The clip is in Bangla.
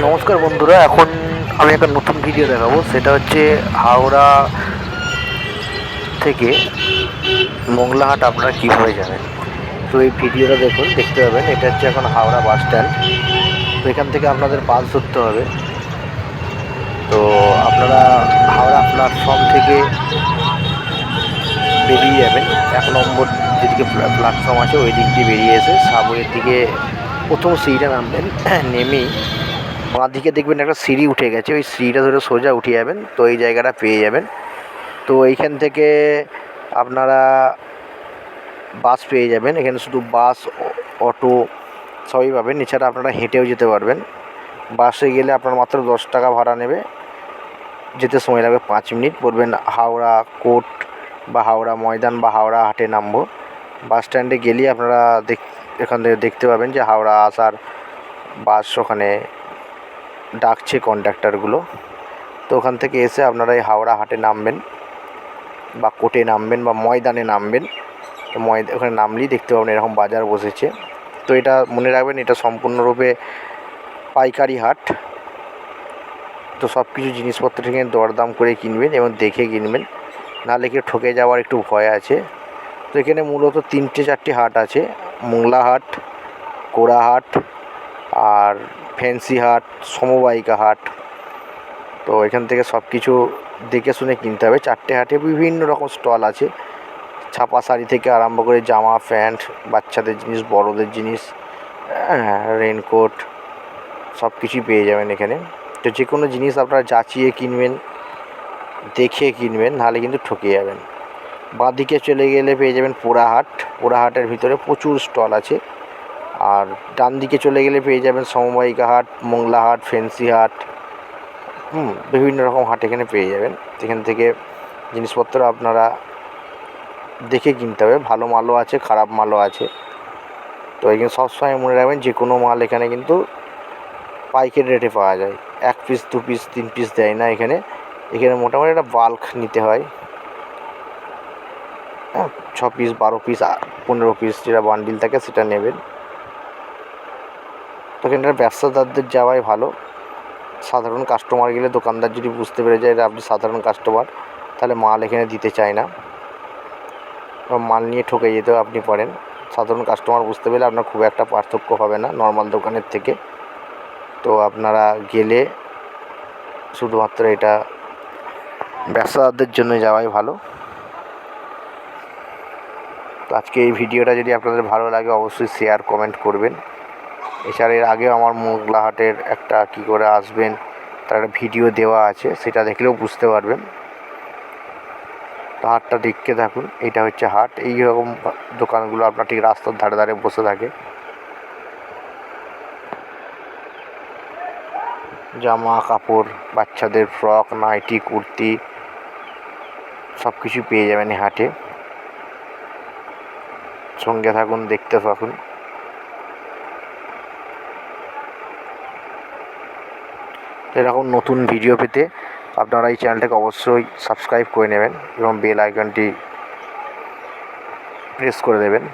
নমস্কার বন্ধুরা, এখন আমি একটা নতুন ভিডিও দেখাবো। সেটা হচ্ছে হাওড়া থেকে মোংলাহাট, আপনারা কীভাবে যাবেন? তো এই ভিডিওটা দেখুন, দেখতে পাবেন। এটা হচ্ছে এখন হাওড়া বাস স্ট্যান্ড তো এখান থেকে আপনাদের বাস ধরতে হবে। তো আপনারা হাওড়া প্ল্যাটফর্ম থেকে বেরিয়ে যাবেন। এক নম্বর যেদিকে প্লা- প্ল্যাটফর্ম আছে, ওই দিক দিয়ে বেরিয়ে এসে সাবওয়ের দিকে প্রথম সিঁড়িটা নামবেন। নেমেই বাঁ দিকে দেখবেন একটা সিঁড়ি উঠে গেছে, ওই সিঁড়িটা ধরে সোজা উঠে যাবেন, তো এই জায়গাটা পেয়ে যাবেন। তো এইখান থেকে আপনারা বাস পেয়ে যাবেন, এখানে শুধু বাস, অটো সবই পাবেন, এছাড়া আপনারা হেঁটেও যেতে পারবেন। বাসে গেলে আপনার মাত্র দশ টাকা ভাড়া নেবে, যেতে সময় লাগবে পাঁচ মিনিট, পড়বেন হাওড়া কোর্ট বা হাওড়া ময়দান বা হাওড়া হাটে নামবো। বাস স্ট্যান্ডে গেলেই আপনারা দেখ, এখান থেকে দেখতে পাবেন যে হাওড়া আসার বাস ওখানে ডাকছে কন্ডাক্টারগুলো তো ওখান থেকে এসে আপনারা এই হাওড়া হাটে নামবেন বা কোর্টে নামবেন বা ময়দানে নামবেন। তো ময়দা, ওখানে নামলেই দেখতে পাবেন এরকম বাজার বসেছে। তো এটা মনে রাখবেন, এটা সম্পূর্ণরূপে পাইকারি হাট। তো সব কিছু জিনিসপত্র এখানে দরদাম করে কিনবেন এবং দেখে কিনবেন। নাহলে কেউ ঠকে যাওয়ার একটু ভয় আছে। তো এখানে মূলত তিনটে চারটে হাট আছে। মোংলা হাট, কোড়া হাট, আর ফ্যান্সি হাট, সমবায়িকা হাট। তো এখান থেকে সব কিছু দেখে শুনে কিনতে হবে। চারটে হাটে বিভিন্ন রকম স্টল আছে। ছাপা শাড়ি থেকে আরম্ভ করে জামা, প্যান্ট, বাচ্চাদের জিনিস, বড়দের জিনিস রেনকোট সব কিছুই পেয়ে যাবেন এখানে। তো যে কোনো জিনিস আপনারা যাচিয়ে কিনবেন, দেখে কিনবেন, নাহলে কিন্তু ঠকে যাবেন। বাঁদিকে চলে গেলে পেয়ে যাবেন পোড়াহাট পোড়াহাটের ভিতরে প্রচুর স্টল আছে। আর ডান দিকে চলে গেলে পেয়ে যাবেন সমবায়িকা হাট, মোংলা হাট, ফেন্সি হাট, হুম, বিভিন্ন রকম হাট এখানে পেয়ে যাবেন। এখান থেকে জিনিসপত্র আপনারা দেখে কিনতে হবে। ভালো মালও আছে, খারাপ মালও আছে। তো এখানে সবসময় মনে রাখবেন যে কোনো মাল এখানে কিন্তু পাইকারি রেটে পাওয়া যায়। এক পিস দু পিস তিন পিস দেয় না এখানে। এখানে মোটামুটি একটা বাল্ক নিতে হয়। হ্যাঁ ছ পিস বারো পিস পনেরো পিস যেটা বান্ডিল থাকে সেটা নেবেন। তো এখানটার ব্যবসাদারদের যাওয়াই ভালো। সাধারণ কাস্টমার গেলে দোকানদার যদি বুঝতে পেরে যায় আপনি সাধারণ কাস্টমার তাহলে মাল এখানে দিতে চায় না। বা মাল নিয়ে ঠকে যেতেও আপনি পারেন। সাধারণ কাস্টমার বুঝতে পেরে আপনার খুব একটা পার্থক্য হবে না নর্মাল দোকানের থেকে। তো আপনারা গেলে শুধুমাত্র এটা ব্যবসাদারদের জন্য যাওয়াই ভালো। তো আজকে এই ভিডিওটা যদি আপনাদের ভালো লাগে অবশ্যই শেয়ার কমেন্ট করবেন। এছাড়া এর আগেও আমার মোগলাহাটের একটা কি করে আসবেন, তার একটা ভিডিও দেওয়া আছে, সেটা দেখলেও বুঝতে পারবেন। তো হাটটা দেখতে থাকুন, এটা হচ্ছে হাট। এই রকম দোকানগুলো আপনার ঠিক রাস্তার ধারে ধারে বসে থাকে। জামা কাপড়, বাচ্চাদের ফ্রক, নাইটি, কুর্তি সব কিছু পেয়ে যাবেন এই হাটে। সঙ্গে থাকুন, দেখতে থাকুন। এরকম নতুন ভিডিও পেতে আপনারা এই চ্যানেলটাকে অবশ্যই সাবস্ক্রাইব করে নেবেন এবং বেল আইকনটি প্রেস করে দেবেন।